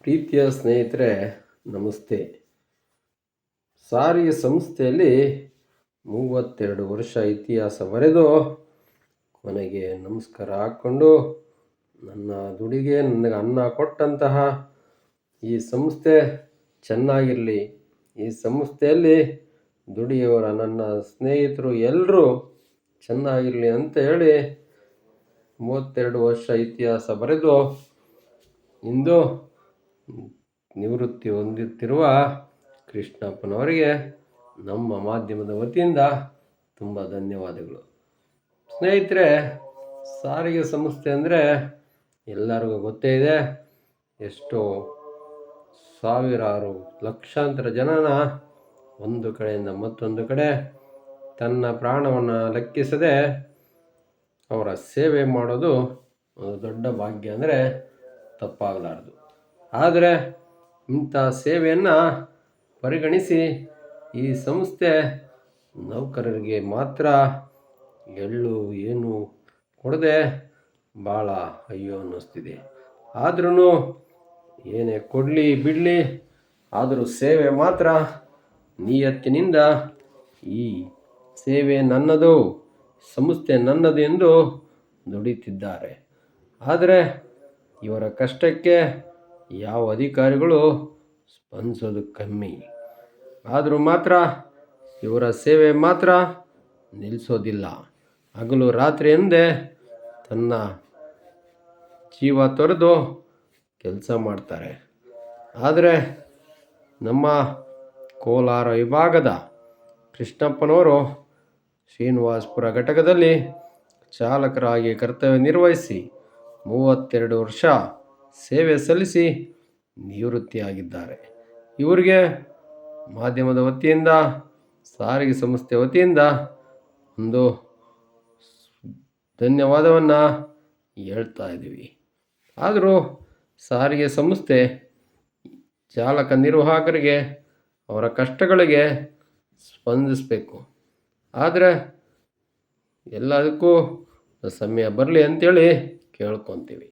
ಪ್ರೀತಿಯ ಸ್ನೇಹಿತರೆ, ನಮಸ್ತೆ. ಸಾರಿಗೆ ಸಂಸ್ಥೆಯಲ್ಲಿ ಮೂವತ್ತೆರಡು ವರ್ಷ ಇತಿಹಾಸ ಬರೆದು ಕೊನೆಗೆ ನಮಸ್ಕಾರ ಹಾಕ್ಕೊಂಡು ನನ್ನ ದುಡಿಗೆ ನನಗೆ ಅನ್ನ ಕೊಟ್ಟಂತಹ ಈ ಸಂಸ್ಥೆ ಚೆನ್ನಾಗಿರಲಿ. ಈ ಸಂಸ್ಥೆಯಲ್ಲಿ ದುಡಿಯವರ ನನ್ನ ಸ್ನೇಹಿತರು ಎಲ್ಲರೂ ಚೆನ್ನಾಗಿರಲಿ ಅಂತ ಹೇಳಿ ಮೂವತ್ತೆರಡು ವರ್ಷ ಇತಿಹಾಸ ಬರೆದು ಇಂದು ನಿವೃತ್ತಿ ಹೊಂದುತ್ತಿರುವ ಕೃಷ್ಣಪ್ಪನವರಿಗೆ ನಮ್ಮ ಮಾಧ್ಯಮದ ವತಿಯಿಂದ ತುಂಬ ಧನ್ಯವಾದಗಳು. ಸ್ನೇಹಿತರೆ, ಸಾರಿಗೆ ಸಂಸ್ಥೆ ಅಂದರೆ ಎಲ್ಲರಿಗೂ ಗೊತ್ತೇ ಇದೆ. ಎಷ್ಟೋ ಸಾವಿರಾರು ಲಕ್ಷಾಂತರ ಜನನ ಒಂದು ಕಡೆಯಿಂದ ಮತ್ತೊಂದು ಕಡೆ ತನ್ನ ಪ್ರಾಣವನ್ನು ಲೆಕ್ಕಿಸದೆ ಅವರ ಸೇವೆ ಮಾಡೋದು ಒಂದು ದೊಡ್ಡ ಭಾಗ್ಯ ಅಂದರೆ ತಪ್ಪಾಗಲಾರದು. ಆದರೆ ಇಂಥ ಸೇವೆಯನ್ನು ಪರಿಗಣಿಸಿ ಈ ಸಂಸ್ಥೆ ನೌಕರರಿಗೆ ಮಾತ್ರ ಎಳ್ಳು, ಏನು ಕೊಡದೆ ಭಾಳ ಅಯ್ಯೋ ಅನ್ನಿಸ್ತಿದೆ. ಆದ್ರೂ ಏನೇ ಕೊಡಲಿ, ಬಿಡಲಿ, ಆದರೂ ಸೇವೆ ಮಾತ್ರ ನಿಯತ್ತಿನಿಂದ ಈ ಸೇವೆ ನನ್ನದು, ಸಂಸ್ಥೆ ನನ್ನದು ಎಂದು ದುಡಿತಿದ್ದಾರೆ. ಆದರೆ ಇವರ ಕಷ್ಟಕ್ಕೆ ಯಾವ ಅಧಿಕಾರಿಗಳು ಸ್ಪಂದಿಸೋದು ಕಮ್ಮಿ. ಆದರೂ ಮಾತ್ರ ಇವರ ಸೇವೆ ಮಾತ್ರ ನಿಲ್ಲಿಸೋದಿಲ್ಲ. ಹಗಲು ರಾತ್ರಿ ಎಂದೇ ತನ್ನ ಜೀವ ತೊರೆದು ಕೆಲಸ ಮಾಡ್ತಾರೆ. ಆದರೆ ನಮ್ಮ ಕೋಲಾರ ವಿಭಾಗದ ಕೃಷ್ಣಪ್ಪನವರು ಶ್ರೀನಿವಾಸ್ಪುರ ಘಟಕದಲ್ಲಿ ಚಾಲಕರಾಗಿ ಕರ್ತವ್ಯ ನಿರ್ವಹಿಸಿ ಮೂವತ್ತೆರಡು ವರ್ಷ ಸೇವೆ ಸಲ್ಲಿಸಿ ನಿವೃತ್ತಿಯಾಗಿದ್ದಾರೆ. ಇವರಿಗೆ ಮಾಧ್ಯಮದ ವತಿಯಿಂದ, ಸಾರಿಗೆ ಸಂಸ್ಥೆ ವತಿಯಿಂದ ಒಂದು ಧನ್ಯವಾದವನ್ನು ಹೇಳ್ತಾ ಇದ್ದೀವಿ. ಆದರೂ ಸಾರಿಗೆ ಸಂಸ್ಥೆ ಚಾಲಕ ನಿರ್ವಾಹಕರಿಗೆ ಅವರ ಕಷ್ಟಗಳಿಗೆ ಸ್ಪಂದಿಸಬೇಕು. ಆದರೆ ಎಲ್ಲದಕ್ಕೂ ಸಮಯ ಬರಲಿ ಅಂಥೇಳಿ ಕೇಳ್ಕೊತೀವಿ.